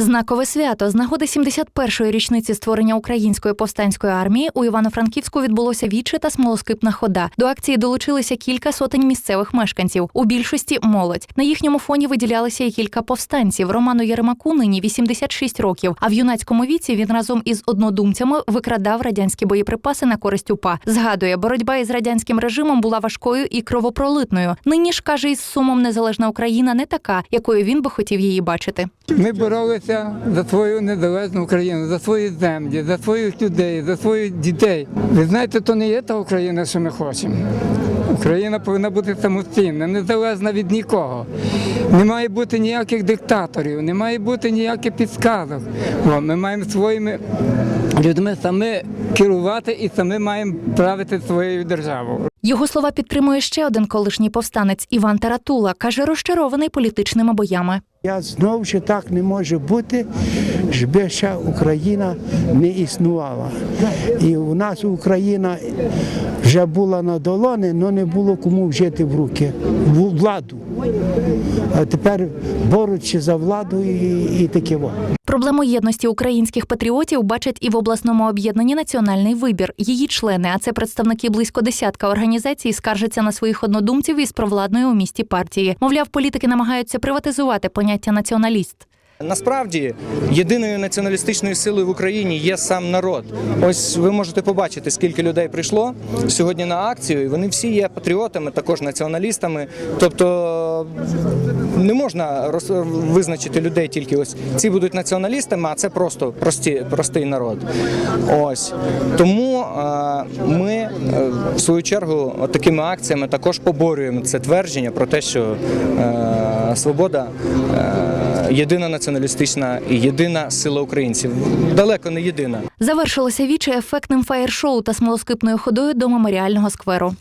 Знакове свято з нагоди 71-ї річниці створення української повстанської армії у Івано-Франківську відбулося віче та смолоскипна хода. До акції долучилися кілька сотень місцевих мешканців. У більшості молодь. На їхньому фоні виділялися і кілька повстанців. Роману Єремаку нині 86 років. А в юнацькому віці він разом із однодумцями викрадав радянські боєприпаси на користь УПА. Згадує, боротьба із радянським режимом була важкою і кровопролитною. Нині ж каже, із сумом незалежна Україна не така, якою він би хотів її бачити. Ми боролися за свою незалежну Україну, за свої землі, за своїх людей, за своїх дітей. Ви знаєте, то не є та Україна, що ми хочемо. Україна повинна бути самостійна, незалежна від нікого. Не має бути ніяких диктаторів, не має бути ніяких підсказок. О, ми маємо своїми людьми самі керувати і самі маємо правити своєю державою. Його слова підтримує ще один колишній повстанець Іван Таратула. каже, розчарований політичними боями. Я знову що так не може бути, щоб ще Україна не існувала. І у нас Україна вже була на долоні, але не було кому вжити в руки в владу. А тепер борючи за владу і, і таке. Проблему єдності українських патріотів бачать і в обласному об'єднанні Національний вибір. Її члени, а це представники близько десятка організацій, скаржаться на своїх однодумців із провладної у місті партії. Мовляв, політики намагаються приватизувати поняття націоналіст. Насправді єдиною націоналістичною силою в Україні є сам народ. Ось ви можете побачити, скільки людей прийшло сьогодні на акцію, і вони всі є патріотами, також націоналістами. Тобто не можна визначити людей тільки ось ці будуть націоналістами, а це просто прості, простий народ. Ось тому е, ми е, в свою чергу такими акціями також поборюємо це твердження про те, що е, свобода. Єдина націоналістична єдина сила українців далеко не єдина. Завершилося віче ефектним фаєр-шоу та смолоскипною ходою до меморіального скверу.